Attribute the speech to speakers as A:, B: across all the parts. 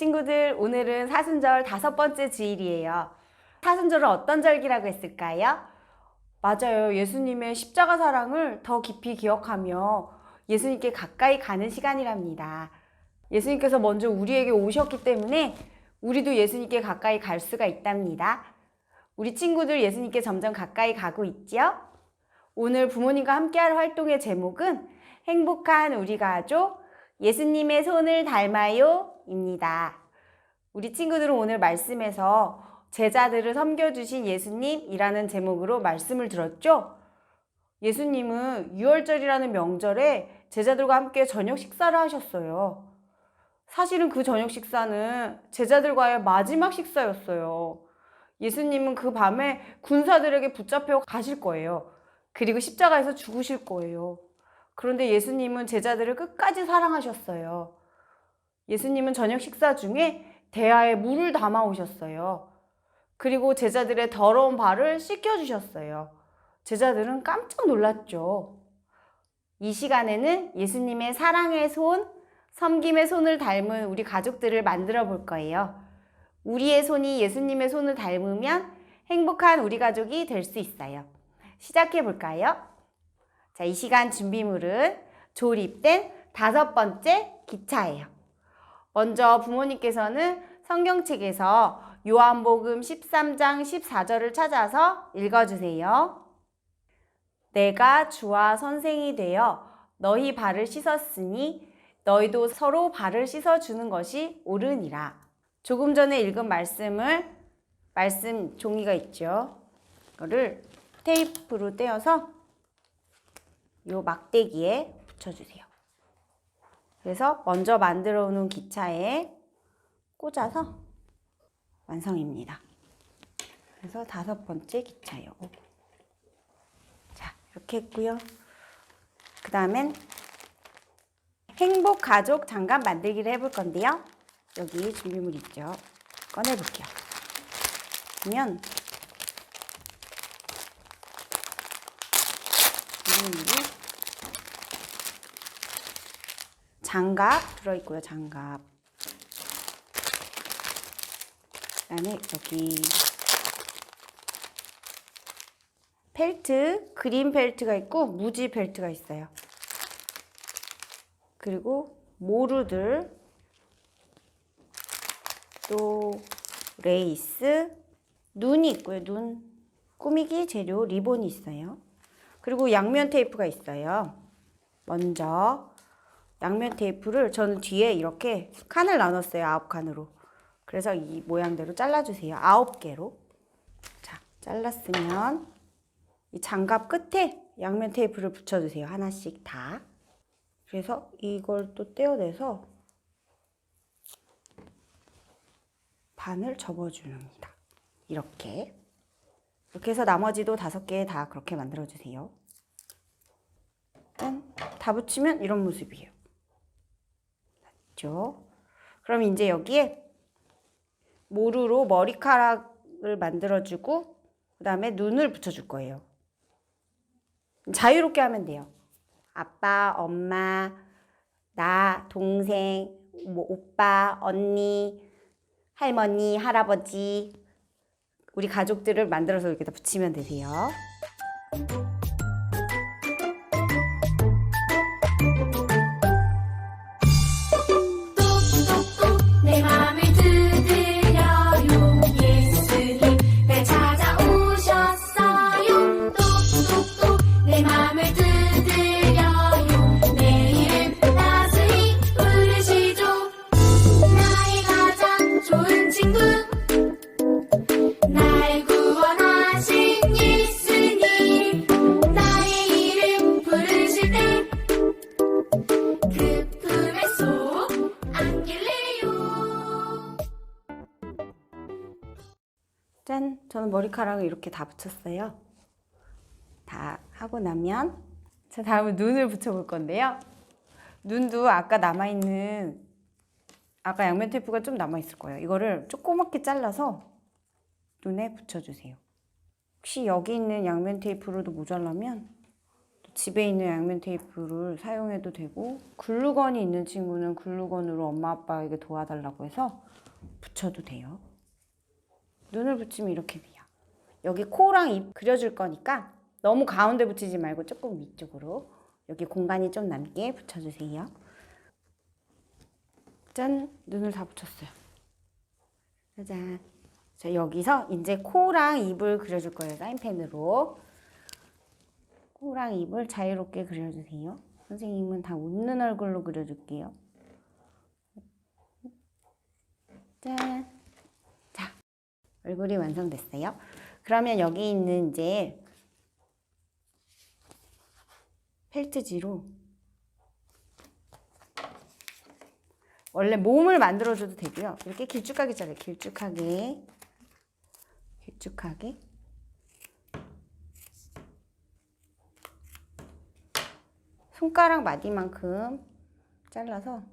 A: 친구들, 오늘은 사순절 다섯 번째 주일이에요. 사순절은 어떤 절기라고 했을까요? 맞아요. 예수님의 십자가 사랑을 더 깊이 기억하며 예수님께 가까이 가는 시간이랍니다. 예수님께서 먼저 우리에게 오셨기 때문에 우리도 예수님께 가까이 갈 수가 있답니다. 우리 친구들 예수님께 점점 가까이 가고 있지요? 오늘 부모님과 함께할 활동의 제목은 행복한 우리 가족 예수님의 손을 닮아요 입니다. 우리 친구들은 오늘 말씀에서 제자들을 섬겨주신 예수님이라는 제목으로 말씀을 들었죠? 예수님은 유월절이라는 명절에 제자들과 함께 저녁 식사를 하셨어요. 사실은 그 저녁 식사는 제자들과의 마지막 식사였어요. 예수님은 그 밤에 군사들에게 붙잡혀 가실 거예요. 그리고 십자가에서 죽으실 거예요. 그런데 예수님은 제자들을 끝까지 사랑하셨어요. 예수님은 저녁 식사 중에 대야에 물을 담아 오셨어요. 그리고 제자들의 더러운 발을 씻겨주셨어요. 제자들은 깜짝 놀랐죠. 이 시간에는 예수님의 사랑의 손, 섬김의 손을 닮은 우리 가족들을 만들어 볼 거예요. 우리의 손이 예수님의 손을 닮으면 행복한 우리 가족이 될 수 있어요. 시작해 볼까요? 자, 이 시간 준비물은 조립된 다섯 번째 기차예요. 먼저 부모님께서는 성경책에서 요한복음 13장 14절을 찾아서 읽어주세요. 내가 주와 선생이 되어 너희 발을 씻었으니 너희도 서로 발을 씻어주는 것이 옳으니라. 조금 전에 읽은 말씀을 말씀 종이가 있죠. 이거를 테이프로 떼어서 요 막대기에 붙여주세요. 그래서 먼저 만들어 놓은 기차에 꽂아서 완성입니다. 그래서 다섯 번째 기차요. 자, 이렇게 했고요. 그 다음엔 행복 가족 장갑 만들기를 해볼 건데요. 여기 준비물 있죠. 꺼내 볼게요. 그러면 준비물이 장갑 들어있고요. 장갑. 그 다음에 여기 펠트, 그린 펠트가 있고 무지 펠트가 있어요. 그리고 모루들, 또 레이스, 눈이 있고요. 눈, 꾸미기 재료 리본이 있어요. 그리고 양면 테이프가 있어요. 먼저 양면 테이프를 저는 뒤에 이렇게 칸을 나눴어요. 아홉 칸으로. 그래서 이 모양대로 잘라주세요. 아홉 개로. 자, 잘랐으면 이 장갑 끝에 양면 테이프를 붙여주세요. 하나씩 다. 그래서 이걸 또 떼어내서 반을 접어줍니다. 이렇게. 이렇게 해서 나머지도 다섯 개 다 그렇게 만들어주세요. 짠. 다 붙이면 이런 모습이에요. 맞죠? 그럼 이제 여기에 모루로 머리카락을 만들어주고 그 다음에 눈을 붙여줄 거예요. 자유롭게 하면 돼요. 아빠, 엄마, 나, 동생, 뭐 오빠, 언니, 할머니, 할아버지 우리 가족들을 만들어서 여기다 붙이면 되세요. 머리카락을 이렇게 다 붙였어요. 다 하고 나면 자 다음은 눈을 붙여볼 건데요. 눈도 아까 남아있는 아까 양면 테이프가 좀 남아있을 거예요. 이거를 조그맣게 잘라서 눈에 붙여주세요. 혹시 여기 있는 양면 테이프로도 모자라면 집에 있는 양면 테이프를 사용해도 되고 글루건이 있는 친구는 글루건으로 엄마 아빠에게 도와달라고 해서 붙여도 돼요. 눈을 붙이면 이렇게 돼요. 여기 코랑 입 그려줄 거니까 너무 가운데 붙이지 말고 조금 위쪽으로 여기 공간이 좀 남게 붙여주세요. 짠! 눈을 다 붙였어요. 짜잔. 자, 여기서 이제 코랑 입을 그려줄 거예요. 사인펜으로. 코랑 입을 자유롭게 그려주세요. 선생님은 다 웃는 얼굴로 그려줄게요. 짠. 자, 얼굴이 완성됐어요. 그러면 여기 있는 이제 펠트지로 원래 몸을 만들어줘도 되고요. 이렇게 길쭉하게 잘라요. 길쭉하게. 길쭉하게. 손가락 마디만큼 잘라서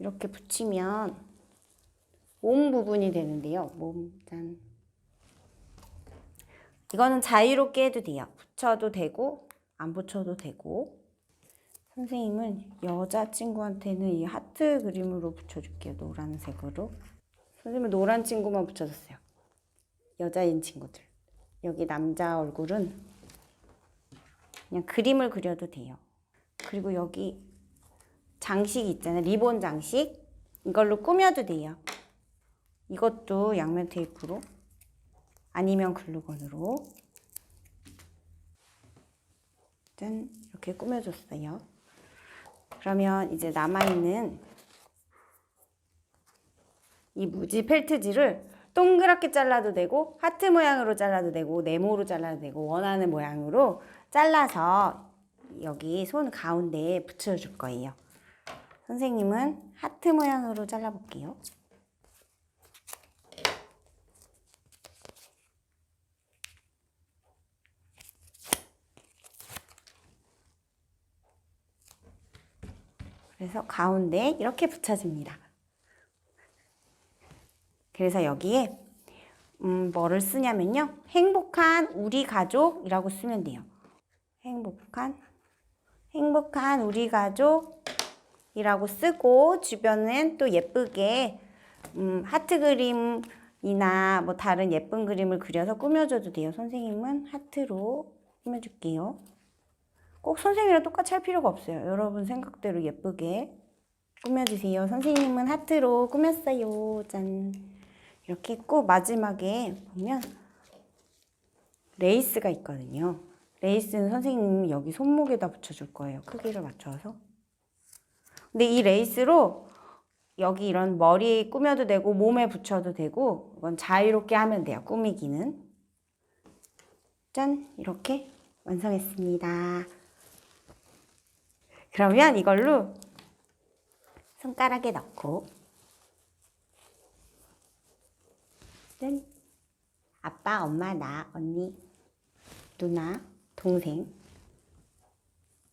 A: 이렇게 붙이면 몸 부분이 되는데요. 몸 짠. 이거는 자유롭게 해도 돼요. 붙여도 되고 안 붙여도 되고. 선생님은 여자친구한테는 이 하트 그림으로 붙여줄게요. 노란색으로. 선생님은 노란 친구만 붙여줬어요. 여자인 친구들. 여기 남자 얼굴은 그냥 그림을 그려도 돼요. 그리고 여기 장식 있잖아요. 리본 장식. 이걸로 꾸며도 돼요. 이것도 양면 테이프로 아니면 글루건으로 짠 이렇게 꾸며줬어요. 그러면 이제 남아있는 이 무지 펠트지를 동그랗게 잘라도 되고 하트 모양으로 잘라도 되고 네모로 잘라도 되고 원하는 모양으로 잘라서 여기 손 가운데에 붙여줄 거예요. 선생님은 하트 모양으로 잘라볼게요. 그래서 가운데 이렇게 붙여줍니다. 그래서 여기에 음, 뭐를 쓰냐면요. 행복한 우리 가족이라고 쓰면 돼요. 행복한 행복한 우리 가족 이라고 쓰고 주변엔 또 예쁘게 음, 하트 그림이나 뭐 다른 예쁜 그림을 그려서 꾸며줘도 돼요. 선생님은 하트로 꾸며줄게요. 꼭 선생님이랑 똑같이 할 필요가 없어요. 여러분 생각대로 예쁘게 꾸며주세요. 선생님은 하트로 꾸몄어요. 짠. 이렇게 했고 마지막에 보면 레이스가 있거든요. 레이스는 선생님이 여기 손목에다 붙여줄 거예요. 크기를 맞춰서. 근데 이 레이스로 여기 이런 머리에 꾸며도 되고 몸에 붙여도 되고 이건 자유롭게 하면 돼요. 꾸미기는. 짠! 이렇게 완성했습니다. 그러면 이걸로 손가락에 넣고 짠! 아빠, 엄마, 나, 언니, 누나, 동생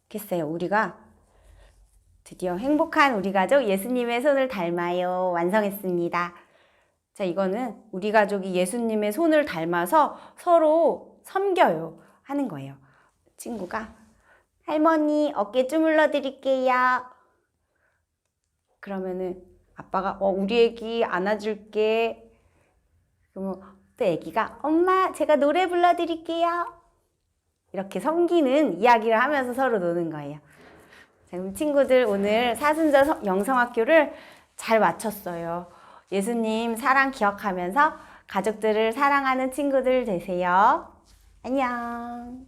A: 이렇게 했어요. 우리가 드디어 행복한 우리 가족 예수님의 손을 닮아요. 완성했습니다. 자, 이거는 우리 가족이 예수님의 손을 닮아서 서로 섬겨요. 하는 거예요. 친구가 할머니 어깨 주물러 드릴게요. 그러면은 아빠가 어 우리 애기 안아줄게. 그러면 또 애기가 엄마 제가 노래 불러 드릴게요. 이렇게 섬기는 이야기를 하면서 서로 노는 거예요. 자, 그럼 친구들 오늘 사순절 성- 영성학교를 잘 마쳤어요. 예수님 사랑 기억하면서 가족들을 사랑하는 친구들 되세요. 안녕.